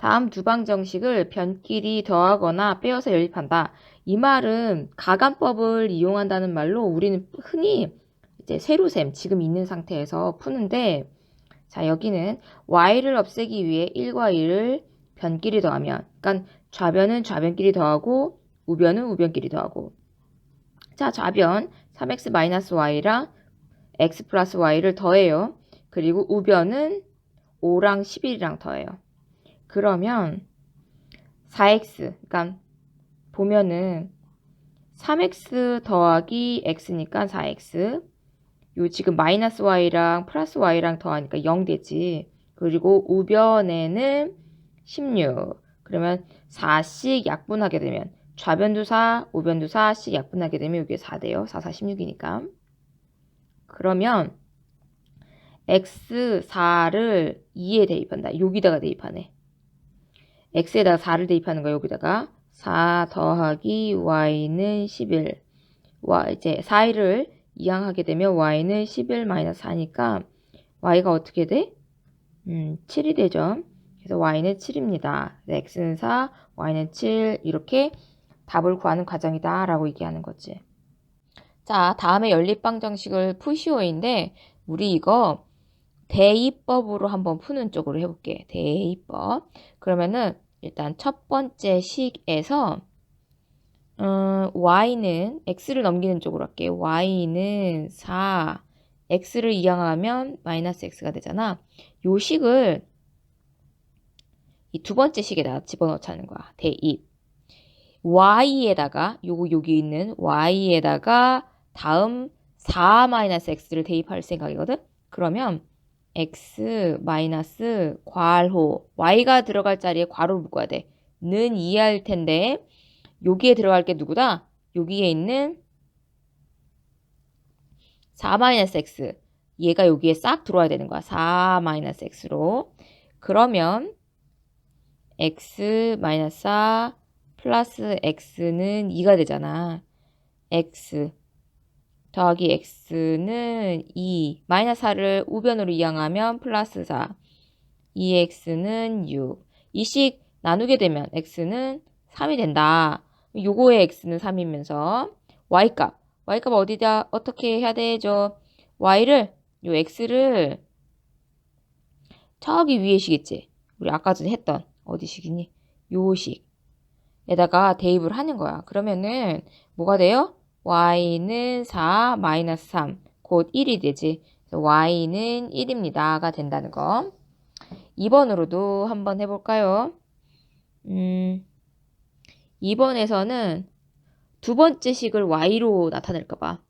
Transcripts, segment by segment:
다음 두방 정식을 변끼리 더하거나 빼어서 연립한다. 이 말은 가간법을 이용한다는 말로 우리는 흔히 이제 세로셈 지금 있는 상태에서 푸는데 자 여기는 y를 없애기 위해 1과 1을 변끼리 더하면 그러니까 좌변은 좌변끼리 더하고 우변은 우변끼리 더하고 자 좌변 3x-y랑 x 플러스 y를 더해요. 그리고 우변은 5랑 11이랑 더해요. 그러면 4x, 그러니까 보면은 3x 더하기 x니까 4x. 요 지금 마이너스 y랑 플러스 y랑 더하니까 0 되지. 그리고 우변에는 16. 그러면 4씩 약분하게 되면 좌변도 4, 우변도 4씩 약분하게 되면 이게 4 돼요. 4, 4, 16이니까. 그러면 x4를 2에 대입한다. 여기다가 대입하네. X에다가 4를 대입하는 거야. 여기다가 4 더하기 y는 11. 와 이제 4를 이항하게 되면 y는 11 마이너스 4니까 y가 어떻게 돼? 음, 7이 되죠. 그래서 y는 7입니다. x는 4, y는 7 이렇게 답을 구하는 과정이다 라고 얘기하는 거지. 자, 다음에 연립방정식을 푸시오인데 우리 이거 대입법으로 한번 푸는 쪽으로 해볼게. 대입법. 그러면은 일단 첫 번째 식에서 음, y는 x를 넘기는 쪽으로 할게요. y는 4, x를 이항하면 마이너스 x가 되잖아. 요 식을 이 두 번째 식에다 집어넣자는 거야. 대입. y에다가 요거 여기 있는 y에다가 다음 4-x를 대입할 생각이거든? 그러면 x 마이너스 괄호 y가 들어갈 자리에 괄호를 묶어야 돼. 는 이해할 텐데 여기에 들어갈 게 누구다? 여기에 있는 4-x 얘가 여기에 싹 들어와야 되는 거야. 4-x로 그러면 x 마이너스 4 플러스 x는 2가 되잖아. x 더하기 x는 2. 마이너스 4를 우변으로 이항하면 플러스 4. 2x는 6. 이식 나누게 되면 x는 3이 된다. 요거의 x는 3이면서 y값. y값 어디다 어떻게 해야 되죠? y를 요 x를 저기 위에 식있지. 우리 아까 전에 했던 어디 식이니? 요 식에다가 대입을 하는 거야. 그러면은 뭐가 돼요? Y는 4 마이너스 3, 곧 1이 되지. y는 1입니다가 된다는 거. 2번으로도 한번 해볼까요? 음, 2번에서는 두 번째 식을 y로 나타낼까 봐.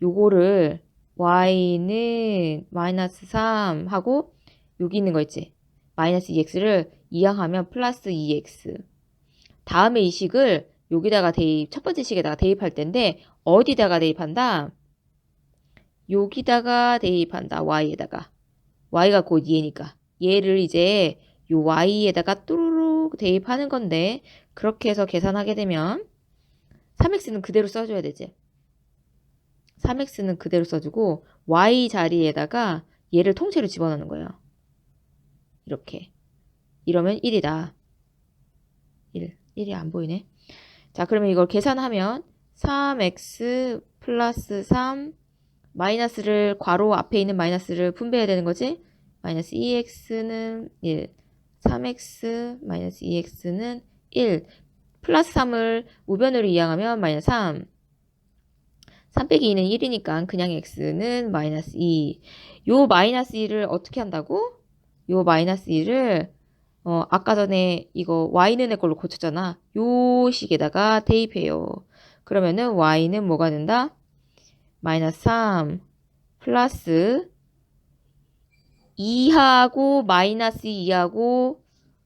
요거를 y는 마이너스 3 하고 여기 있는 거 있지. 마이너스 2x를 이항하면 플러스 2x. 다음에 이 식을 여기다가 대입, 첫 번째 식에다가 대입할 텐데 어디다가 대입한다? 여기다가 대입한다. y에다가. y가 곧 얘니까. 얘를 이제 요 y에다가 뚜루룩 대입하는 건데 그렇게 해서 계산하게 되면 3x는 그대로 써줘야 되지. 3x는 그대로 써주고 y 자리에다가 얘를 통째로 집어넣는 거예요. 이렇게. 이러면 1이다. 1. 1이 안 보이네. 자, 그러면 이걸 계산하면 3x 플러스 3 마이너스를 괄호 앞에 있는 마이너스를 분배해야 되는 거지? 마이너스 2x는 1 3x 마이너스 2x는 1 플러스 3을 우변으로 이항하면 마이너스 3 3 빼기 2는 1이니까 그냥 x는 마이너스 2. 요 마이너스 2를 어떻게 한다고? 요 마이너스 2를 어, 아까 전에 이거 y는 내 걸로 고쳤잖아. 요 식에다가 대입해요. 그러면은 y는 뭐가 된다? 마이너스 3 플러스 2하고 마이너스 2하고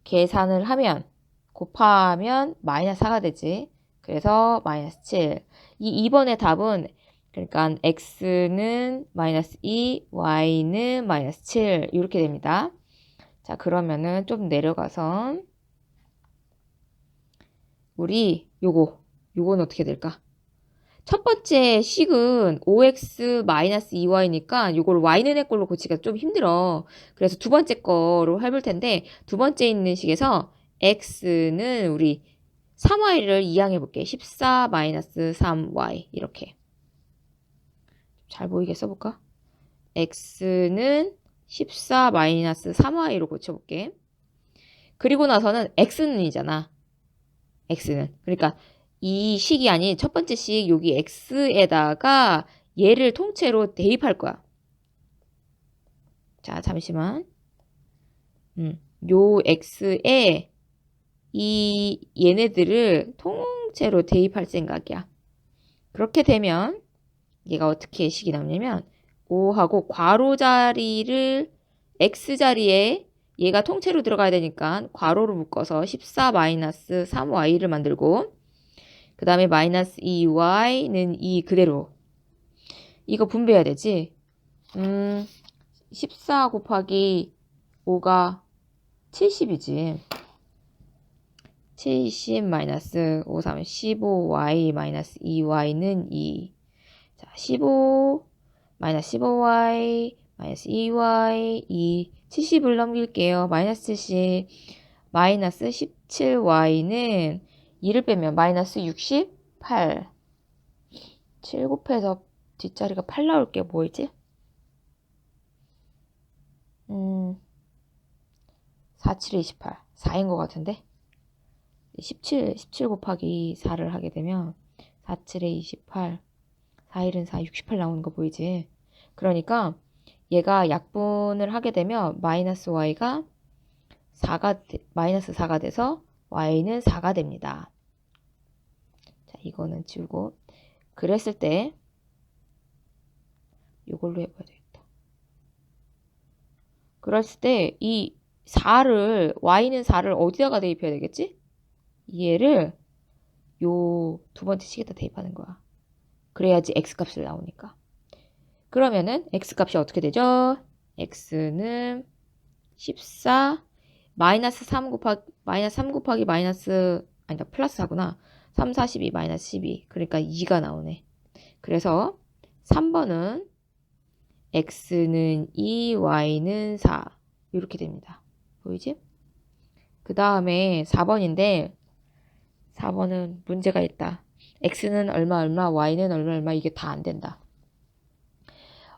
계산을 하면 곱하면 마이너스 4가 되지. 그래서 마이너스 7. 이 2번의 답은 그러니까 x는 마이너스 2, y는 마이너스 7 이렇게 됩니다. 자, 그러면은 좀 내려가서 우리 요거 요거는 어떻게 될까? 첫 번째 식은 5x-2y니까 이걸 y는 의 꼴로 고치기가 좀 힘들어. 그래서 두 번째 거로 해볼 텐데 두 번째 있는 식에서 x는 우리 3y를 이항해 볼게. 14-3y 이렇게. 잘 보이게 써볼까? x는 14-3y로 고쳐볼게. 그리고 나서는 x는 이잖아. x는. 그러니까 이 식이 아닌 첫 번째 식 여기 x에다가 얘를 통째로 대입할 거야. 자, 잠시만. 음, 요 x에 이 얘네들을 통째로 대입할 생각이야. 그렇게 되면 얘가 어떻게 식이 나오냐면 5 하고 괄호 자리를 x 자리에 얘가 통째로 들어가야 되니까 괄호로 묶어서 14-3y를 만들고 그 다음에 마이너스 2y는 이 그대로. 이거 분배해야 되지? 음, 14 곱하기 5가 70이지. 70 마이너스 5, 3, 15y 마이너스 2y는 2 자, 15 마이너스 15y 마이너스 2y 2 70을 넘길게요. 마이너스 70 마이너스 17y는 2를 빼면 마이너스 68 7 곱해서 뒷자리가 8 나올 게 뭐이지? 음, 4, 7, 28 4인 것 같은데 17, 17 곱하기 4를 하게 되면 4, 7에 28 4일은 4, 68 나오는 거 보이지? 그러니까 얘가 약분을 하게 되면 마이너스 y가 4가 마이너스 4가 돼서 y는 4가 됩니다. 자, 이거는 지우고 그랬을 때 이걸로 해봐야 되겠다. 그랬을 때 이 4를 y는 4를 어디다가 대입해야 되겠지? 얘를 요 두 번째 식에다 대입하는 거야. 그래야지 x값을 나오니까. 그러면은 x값이 어떻게 되죠? x는 14 마이너스 3 곱하기 마이너스 3 곱하기 마이너스 아니다 플러스 하구나 3, 42 마이너스 12 그러니까 2가 나오네 그래서 3번은 x는 2 y는 4 이렇게 됩니다 보이지? 그 다음에 4번인데 4번은 문제가 있다 x는 얼마 얼마 y는 얼마 얼마 이게 다 안 된다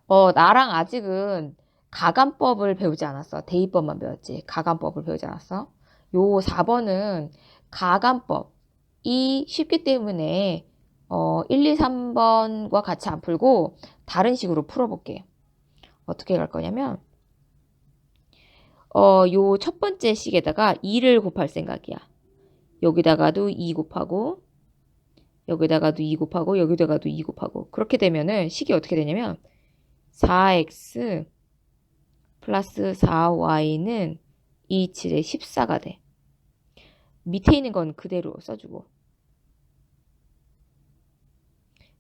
어, 나랑 아직은 가감법을 배우지 않았어. 대입법만 배웠지. 가감법을 배우지 않았어. 요 4번은 가감법이 쉽기 때문에 어, 1, 2, 3번과 같이 안 풀고 다른 식으로 풀어볼게. 어떻게 갈 거냐면 어, 요 첫 번째 식에다가 2를 곱할 생각이야. 여기다가도 2 곱하고 여기다가도 2 곱하고 여기다가도 2 곱하고 그렇게 되면은 식이 어떻게 되냐면 4x 플러스 4y는 2, 7에 14가 돼. 밑에 있는 건 그대로 써주고.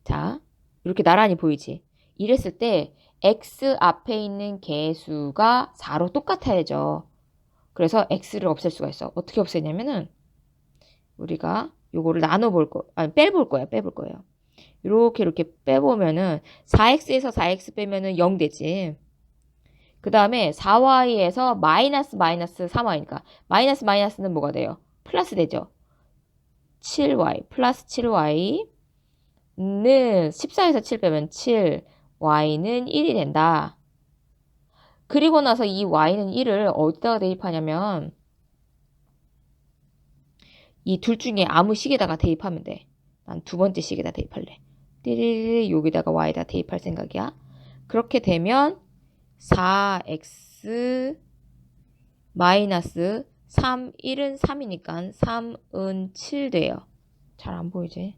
자, 이렇게 나란히 보이지? 이랬을 때 x 앞에 있는 개수가 4로 똑같아야죠. 그래서 x를 없앨 수가 있어. 어떻게 없애냐면은 우리가 요거를 나눠 볼 거, 아니 빼볼 거야, 빼볼 거예요. 이렇게 이렇게 빼보면은 4x에서 4x 빼면은 0 되지. 그 다음에 4y에서 마이너스 마이너스 3y니까 마이너스 마이너스는 뭐가 돼요? 플러스 되죠. 7y 플러스 7y는 14에서 7 빼면 7 y는 1이 된다. 그리고 나서 이 y는 1을 어디다가 대입하냐면 이 둘 중에 아무 식에다가 대입하면 돼. 난 두 번째 식에다 대입할래. 띠리리 여기다가 y에다 대입할 생각이야. 그렇게 되면 4x 마이너스 3, 1은 3이니까 3은 7 돼요. 잘 안 보이지?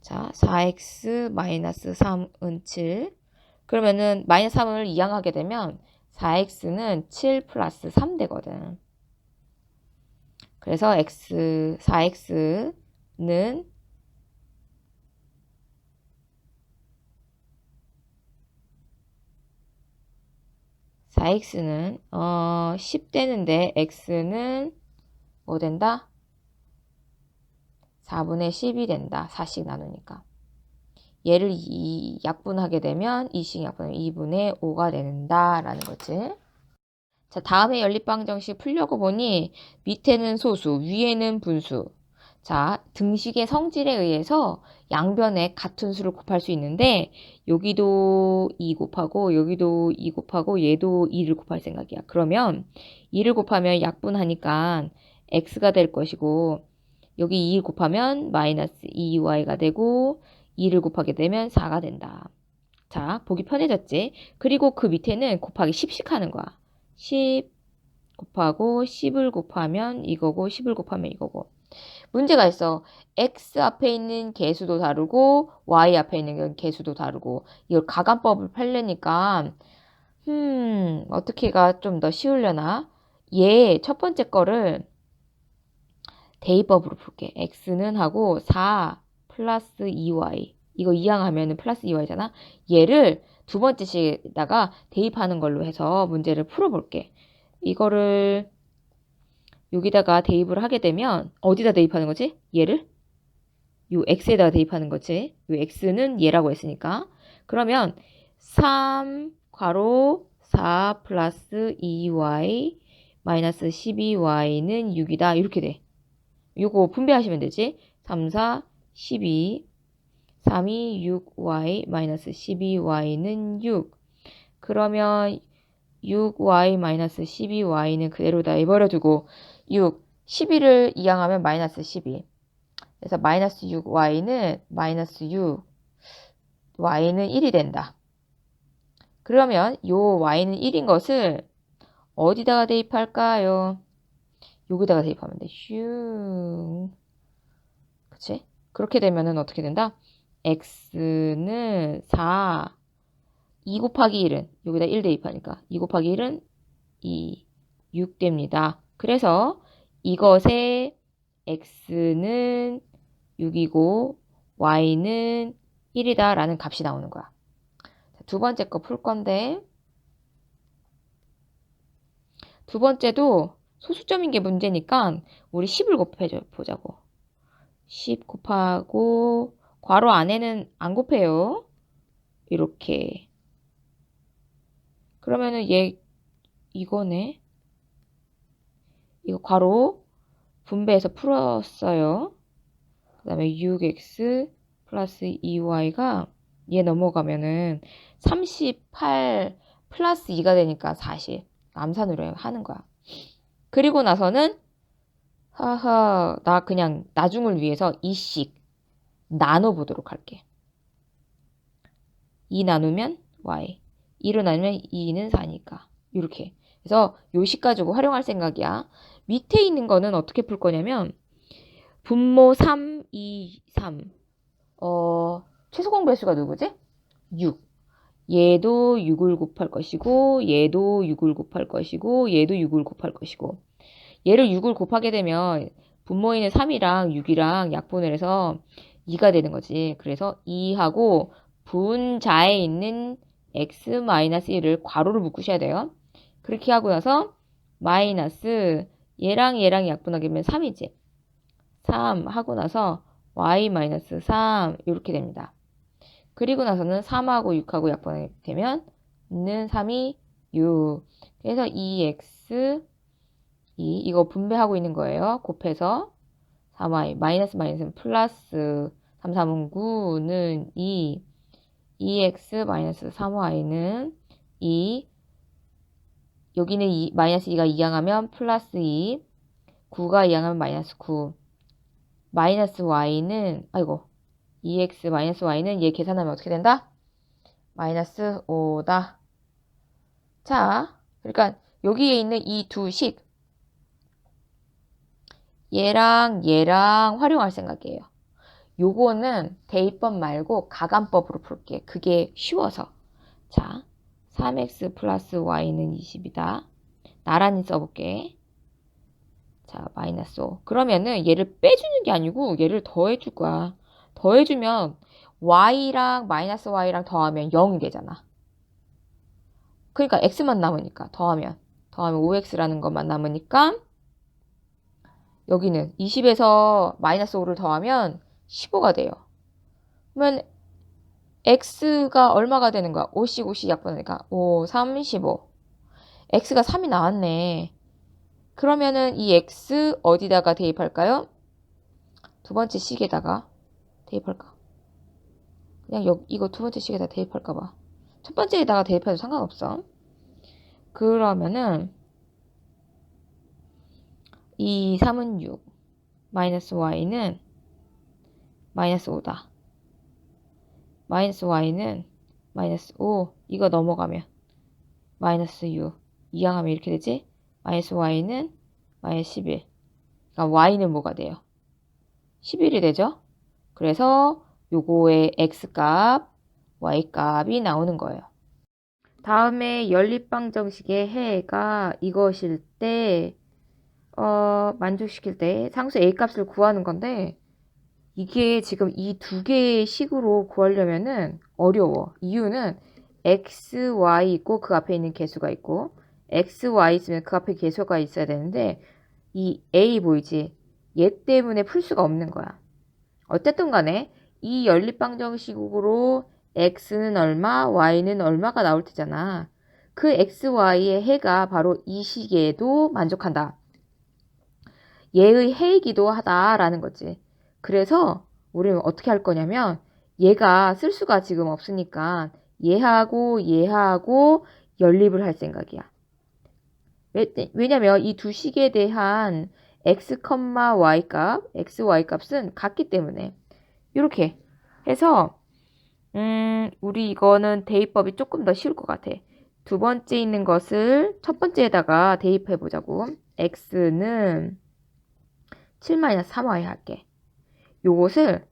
자, 4x 마이너스 3은 7. 그러면은 마이너스 3을 이항하게 되면 4x는 7 플러스 3 되거든. 그래서 x, 4x는 4x는 어, 10 되는데 x는 뭐 된다? 4분의 10이 된다. 4씩 나누니까. 얘를 이 약분하게 되면 이식 약분하면 2분의 5가 된다라는 거지. 자, 다음에 연립방 정식 풀려고 보니 밑에는 소수, 위에는 분수. 자, 등식의 성질에 의해서 양변에 같은 수를 곱할 수 있는데 여기도 2 곱하고 여기도 2 곱하고 얘도 2를 곱할 생각이야. 그러면 2를 곱하면 약분하니까 x가 될 것이고 여기 2 곱하면 마이너스 2y가 되고 2를 곱하게 되면 4가 된다. 자, 보기 편해졌지? 그리고 그 밑에는 곱하기 10씩 하는 거야. 10 곱하고 10을 곱하면 이거고 10을 곱하면 이거고. 문제가 있어. x 앞에 있는 개수도 다르고 y 앞에 있는 개수도 다르고 이걸 가간법을 팔려니까 음 어떻게가 좀 더 쉬우려나? 얘 첫 번째 거를 대입법으로 풀게. x는 하고 4 플러스 2y 이거 이항하면 플러스 2y잖아. 얘를 두 번째씩에다가 대입하는 걸로 해서 문제를 풀어볼게. 이거를 여기다가 대입을 하게 되면 어디다 대입하는 거지? 얘를? 요 x에다가 대입하는 거지. 요 x는 얘라고 했으니까. 그러면 3 괄호 4 플러스 2y 마이너스 12y는 6이다. 이렇게 돼. 요거 분배하시면 되지. 3, 4, 12 3이 6y 마이너스 12y는 6. 그러면 6y 마이너스 12y는 그대로 다 내버려두고 6, 12를 이항하면 마이너스 12. 그래서 마이너스 6y는 마이너스 6, y는 1이 된다. 그러면 요 y는 1인 것을 어디다가 대입할까요? 여기다가 대입하면 돼. 슝. 그치? 그렇게 되면은 어떻게 된다? X는 4, 2 곱하기 1은 여기다 1 대입하니까 2 곱하기 1은 2, 6 됩니다. 그래서 이것의 x는 6이고 y는 1이다 라는 값이 나오는 거야. 두 번째 거 풀 건데 두 번째도 소수점인 게 문제니까 우리 10을 곱해 보자고. 10 곱하고 괄호 안에는 안 곱해요. 이렇게. 그러면은 얘 이거네. 이거 괄호 분배해서 풀었어요. 그 다음에 6x 플러스 2y가 얘 넘어가면은 38 플러스 2가 되니까 40. 암산으로 하는 거야. 그리고 나서는 하하 나 그냥 나중을 위해서 2씩 나눠보도록 할게. 2 나누면 y. 2로 나누면 2는 4니까. 이렇게. 그래서 요식 가지고 활용할 생각이야. 밑에 있는 거는 어떻게 풀 거냐면 분모 3, 2, 3. 어, 최소 공배수가 누구지? 6. 얘도 6을 곱할 것이고 얘도 6을 곱할 것이고 얘도 6을 곱할 것이고 얘를 6을 곱하게 되면 분모에는 3이랑 6이랑 약분을 해서 2가 되는 거지. 그래서 2하고 분자에 있는 x-1을 괄호를 묶으셔야 돼요. 그렇게 하고 나서 마이너스 얘랑 얘랑 약분하게 되면 3이지. 3 하고 나서 y-3 이렇게 됩니다. 그리고 나서는 3하고 6하고 약분하게 되면 는 3이 6. 그래서 2x 2 이거 분배하고 있는 거예요. 곱해서 3y 마이너스 마이너스는 플러스 3, 3은 9는 2 2x 마이너스 3y는 2 여기는 2, 마이너스 2가 이항하면 플러스 2 9가 이항하면 마이너스 9 마이너스 y는 아이고 2x 마이너스 y는 얘 계산하면 어떻게 된다? 마이너스 5다. 자, 그러니까 여기에 있는 이 두 식 얘랑 얘랑 활용할 생각이에요. 요거는 대입법 말고 가간법으로 풀게. 그게 쉬워서. 자, 3x 플러스 y는 20이다. 나란히 써볼게. 자, 마이너스 5. 그러면은 얘를 빼주는 게 아니고 얘를 더해줄 거야. 더해주면 y랑 마이너스 y랑 더하면 0이 되잖아. 그러니까 x만 남으니까 더하면 더하면 5x라는 것만 남으니까 여기는 20에서 마이너스 5를 더하면 15가 돼요. 그러면 x가 얼마가 되는 거야? 5씩 5씩 약분하니까 5, 3, 15. x가 3이 나왔네. 그러면은 이 x 어디다가 대입할까요? 두 번째 식에다가 대입할까? 그냥 여, 이거 두 번째 식에다 대입할까 봐. 첫 번째에다가 대입해도 상관없어. 그러면은 이 3은 6 마이너스 y는 마이너스 5다. 마이너스 y는 마이너스 5 이거 넘어가면 마이너스 6 이항하면 이렇게 되지? 마이너스 y는 마이너스 11 그러니까 y는 뭐가 돼요? 11이 되죠? 그래서 요거의 x값, y값이 나오는 거예요. 다음에 연립방정식의 해가 이것일 때 어, 만족시킬 때 상수 a 값을 구하는 건데 이게 지금 이 두 개의 식으로 구하려면은 어려워. 이유는 x, y 있고 그 앞에 있는 개수가 있고 x, y 있으면 그 앞에 개수가 있어야 되는데 이 a 보이지? 얘 때문에 풀 수가 없는 거야. 어쨌든 간에 이 연립방정식으로 x는 얼마, y는 얼마가 나올 테잖아. 그 x, y의 해가 바로 이 식에도 만족한다. 얘의 해이기도 하다라는 거지. 그래서 우리는 어떻게 할 거냐면 얘가 쓸 수가 지금 없으니까 얘하고 얘하고 연립을 할 생각이야. 왜, 왜냐면 이 두 식에 대한 x, y 값, x, y 값은 같기 때문에 이렇게 해서 음, 우리 이거는 대입법이 조금 더 쉬울 것 같아. 두 번째 있는 것을 첫 번째에다가 대입해 보자고. x는 7-3y 할게. 요것을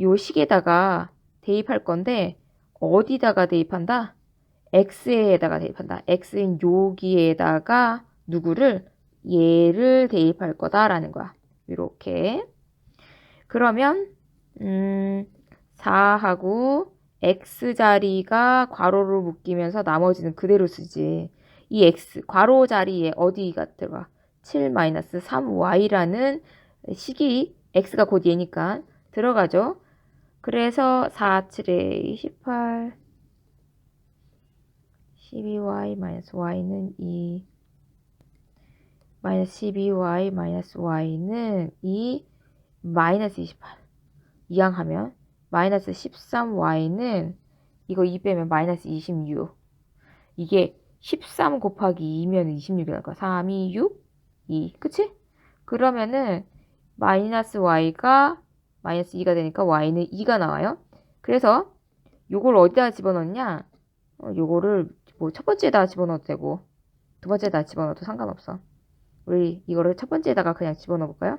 요 식에다가 대입할 건데 어디다가 대입한다? x에다가 대입한다. x인 여기에다가 누구를 얘를 대입할 거다라는 거야. 이렇게. 그러면 음 4하고 x 자리가 괄호로 묶이면서 나머지는 그대로 쓰지. 이 x 괄호 자리에 어디가 들어가? 7-3y라는 식이 x가 곧 얘니까 들어가죠. 그래서 4, 7에 18 12y 마이너스 y는 2 마이너스 12y 마이너스 y는 2 마이너스 28 이항 하면 마이너스 13y는 이거 2 빼면 마이너스 26 이게 13 곱하기 2면 26이 나올 거야 3, 2, 6, 2 그치? 그러면은 마이너스 y가 마이너스 2가 되니까 y는 2가 나와요 그래서 요걸 어디다 집어넣냐 어, 요거를 뭐 첫 번째에다 집어넣어도 되고 두 번째에다 집어넣어도 상관없어 우리 이거를 첫 번째에다가 그냥 집어넣어 볼까요?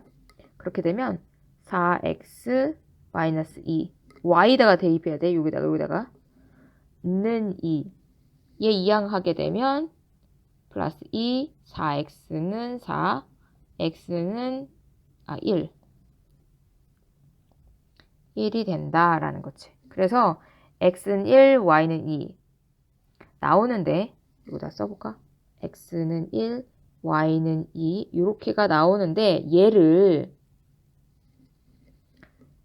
그렇게 되면 4x 마이너스 2 y에다가 대입해야 돼 여기다가 여기다가 는 2. 얘 이항하게 되면 플러스 2 4x는 4 x는 아 1. 1이 된다 라는 거지. 그래서 x는 1, y는 2. 나오는데 이거다 써볼까? x는 1, y는 2 이렇게가 나오는데 얘를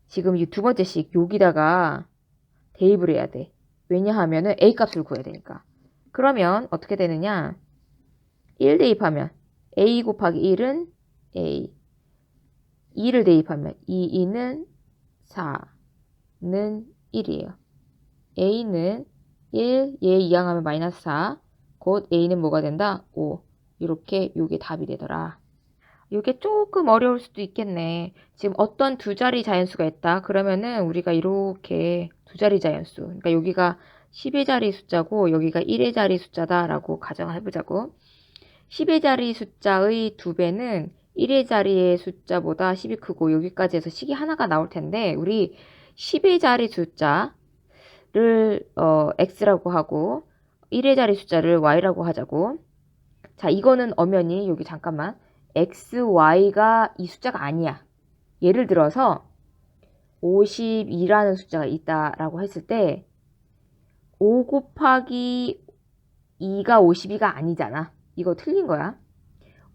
지금 이 두 번째 식 여기다가 대입을 해야 돼. 왜냐하면은 a 값을 구해야 되니까. 그러면 어떻게 되느냐? 1 대입하면 a 곱하기 1은 a 2를 대입하면 2, 2는 4는 1이에요. a는 1, 얘 이항하면 마이너스 4, 곧 a는 뭐가 된다? 5. 이렇게 요게 답이 되더라. 이게 조금 어려울 수도 있겠네. 지금 어떤 두 자리 자연수가 있다. 그러면은 우리가 이렇게 두 자리 자연수. 그러니까 여기가 10의 자리 숫자고 여기가 1의 자리 숫자다라고 가정을 해보자고. 10의 자리 숫자의 두 배는 1의 자리의 숫자보다 10이 크고 여기까지 해서 식이 하나가 나올 텐데 우리 10의 자리 숫자를 어, x라고 하고 1의 자리 숫자를 y라고 하자고. 자, 이거는 엄연히 여기 잠깐만 x, y가 이 숫자가 아니야. 예를 들어서 52라는 숫자가 있다라고 했을 때 5 곱하기 2가 52가 아니잖아. 이거 틀린 거야.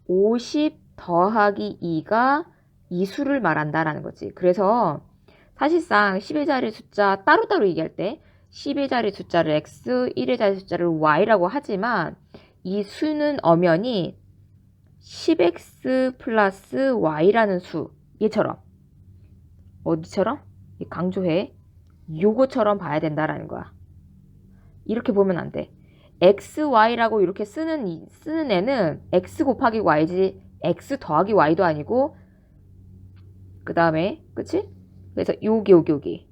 50 더하기 2가 이 수를 말한다라는 거지. 그래서 사실상 10의 자리 숫자 따로따로 얘기할 때 10의 자리 숫자를 x, 1의 자리 숫자를 y라고 하지만 이 수는 엄연히 10x 플러스 y라는 수 얘처럼 어디처럼? 이 강조해 요거처럼 봐야 된다라는 거야. 이렇게 보면 안 돼. x, y라고 이렇게 쓰는 이- 쓰는 애는 x 곱하기 y지 x 더하기 y도 아니고 그 다음에 그치? 그래서 여기 여기 여기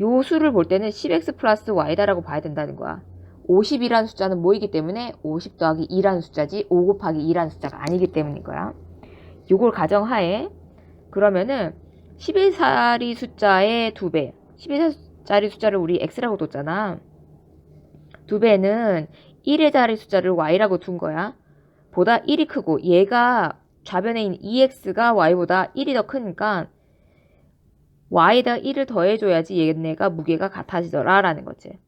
요 수를 볼 때는 10x 플러스 y다라고 봐야 된다는 거야. 50이라는 숫자는 뭐이기 때문에 50 더하기 2라는 숫자지 5 곱하기 2라는 숫자가 아니기 때문인 거야. 요걸 가정하에 그러면은 10의 자리 숫자의 2배 10의 자리 숫자를 우리 x라고 뒀잖아. 2배는 1의 자리 숫자를 y라고 둔 거야. 보다 1이 크고 얘가 좌변에 있는 2x가 y보다 1이 더 크니까 y에다 1을 더해줘야지 얘네가 무게가 같아지더라 라는 거지.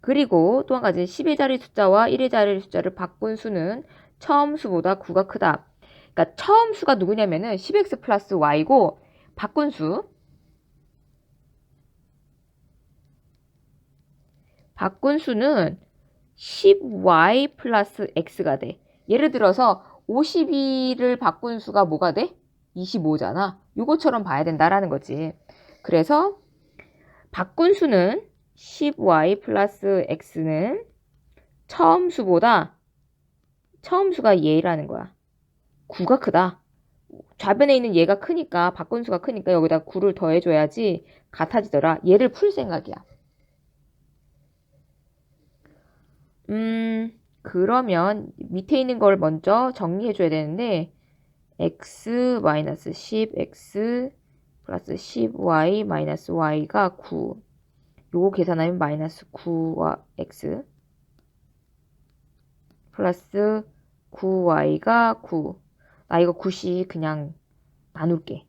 그리고 또 한 가지 10의 자리 숫자와 1의 자리 숫자를 바꾼 수는 처음 수보다 9가 크다. 그러니까 처음 수가 누구냐면은 10x 플러스 y고 바꾼 수 바꾼 수는 10y 플러스 x가 돼. 예를 들어서 52를 바꾼 수가 뭐가 돼? 25잖아. 요거처럼 봐야 된다라는 거지. 그래서 바꾼 수는 10y 플러스 x는 처음 수보다 처음 수가 얘라는 거야. 9가 크다. 좌변에 있는 얘가 크니까 바꾼 수가 크니까 여기다 9를 더해줘야지 같아지더라. 얘를 풀 생각이야. 음, 그러면 밑에 있는 걸 먼저 정리해 줘야 되는데 x 마이너스 10x 플러스 10y 마이너스 y가 9 요거 계산하면 마이너스 9와 x 플러스 9y가 9 나 이거 9씩 그냥 나눌게.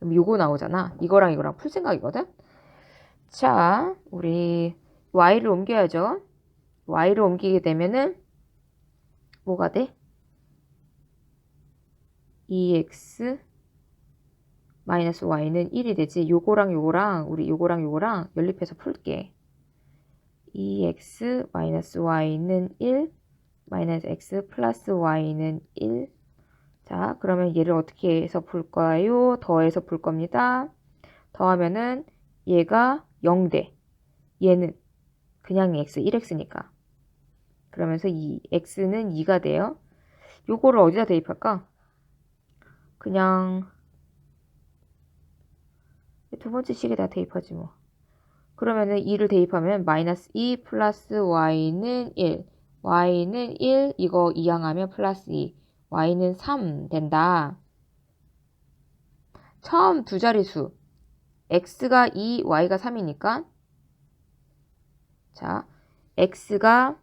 그럼 요거 나오잖아. 이거랑 이거랑 풀 생각이거든? 자 우리 y를 옮겨야죠 y를 옮기게 되면은 뭐가 돼? 2x 마이너스 y는 1이 되지. 요거랑 요거랑 우리 요거랑 요거랑 연립해서 풀게. 2x 마이너스 y는 1 마이너스 x 플러스 y는 1 자, 그러면 얘를 어떻게 해서 풀까요? 더해서 풀 겁니다. 더하면은 얘가 0대. 얘는 그냥 x 1x니까. 그러면서 이 x는 2가 돼요. 요거를 어디다 대입할까? 그냥 두 번째 식에다 대입하지 뭐. 그러면은 2를 대입하면 마이너스 2 플러스 y는 1. y는 1 이거 이항하면 플러스 2. y는 3 된다. 처음 두 자릿수 x가 2, y가 3이니까 자 x가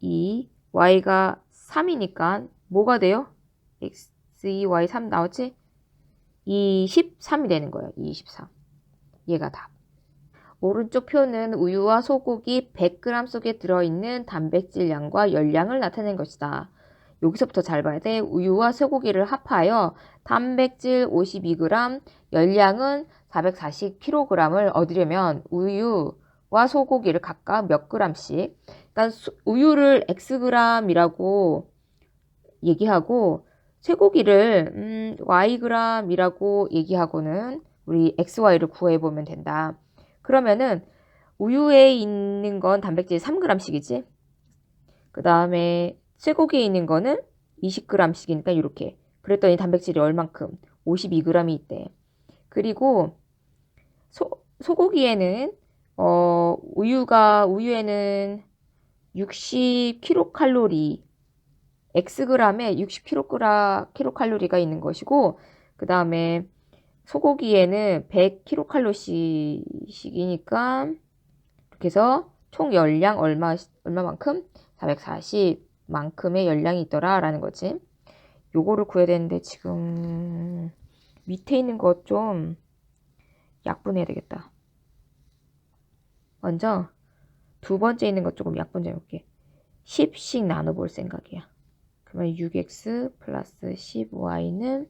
2, y가 3이니까 뭐가 돼요? x, 2, y 3 나왔지? 23이 되는 거예요. 23. 얘가 답. 오른쪽 표는 우유와 소고기 100g 속에 들어있는 단백질량과 열량을 나타낸 것이다. 여기서부터 잘 봐야 돼. 우유와 소고기를 합하여 단백질 52g, 열량은 440kg을 얻으려면 우유와 소고기를 각각 몇 g씩 그러니까 수- 우유를 xg이라고 얘기하고 쇠고기를 음, yg이라고 얘기하고는 우리 xy를 구해 보면 된다. 그러면은 우유에 있는 건 단백질 3g씩이지. 그 다음에 쇠고기에 있는 거는 20g씩이니까 이렇게. 그랬더니 단백질이 얼만큼? 52g이 있대. 그리고 소, 소고기에는 어, 우유가 우유에는 60kcal xg에 60kcal가 있는 것이고 그 다음에 소고기에는 100kcal씩이니까 이렇게 해서 총 열량 얼마 얼마만큼 440 만큼의 열량이 있더라 라는 거지. 요거를 구해야 되는데 지금 밑에 있는 것 좀 약분해야 되겠다. 먼저 두 번째 있는 것 조금 약분 좀 해볼게. 10씩 나눠볼 생각이야. 그러면 6x 플러스 10y는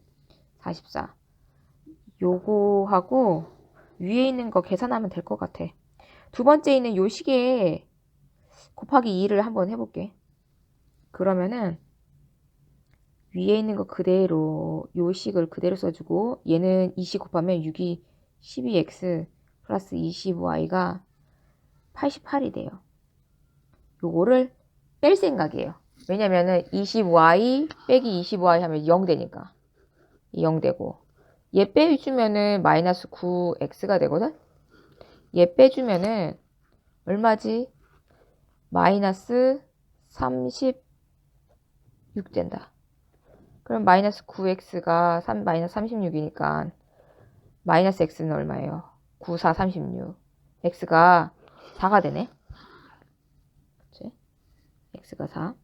44. 요거하고 위에 있는 거 계산하면 될 것 같아. 두 번째 있는 요 시계에 곱하기 2를 한번 해볼게. 그러면은 위에 있는 거 그대로 요 식을 그대로 써주고 얘는 20 곱하면 6이 12x 플러스 20y가 88이 돼요. 요거를 뺄 생각이에요. 왜냐면은 20y 빼기 20y 하면 0 되니까 0 되고 얘 빼주면은 마이너스 9x가 되거든? 얘 빼주면은 얼마지? 마이너스 36 된다. 그럼 마이너스 9x가 3, 마이너스 36이니까 마이너스 x는 얼마예요? 9, 4, 36. x가 4가 되네. 그치? x가 4.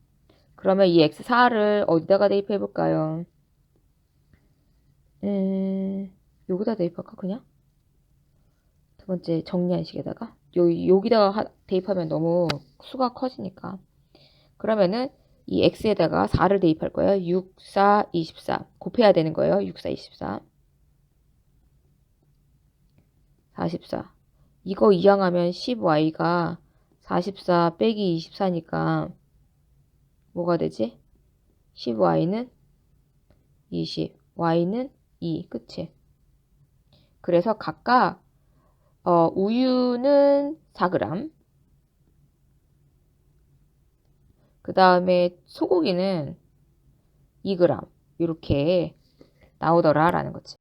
그러면 이 x4를 어디다가 대입해 볼까요? 음, 여기다 대입할까 그냥? 두 번째 정리한 식에다가 요, 여기다가 하- 대입하면 너무 수가 커지니까 그러면은 이 x에다가 4를 대입할 거예요. 6, 4, 24 곱해야 되는 거예요. 6, 4, 24 44 이거 이항하면 10y가 44 빼기 24니까 뭐가 되지? 10y는 20, y는 2, 그치? 그래서 각각 어, 우유는 4g, 그 다음에 소고기는 2g 이렇게 나오더라라는 거지.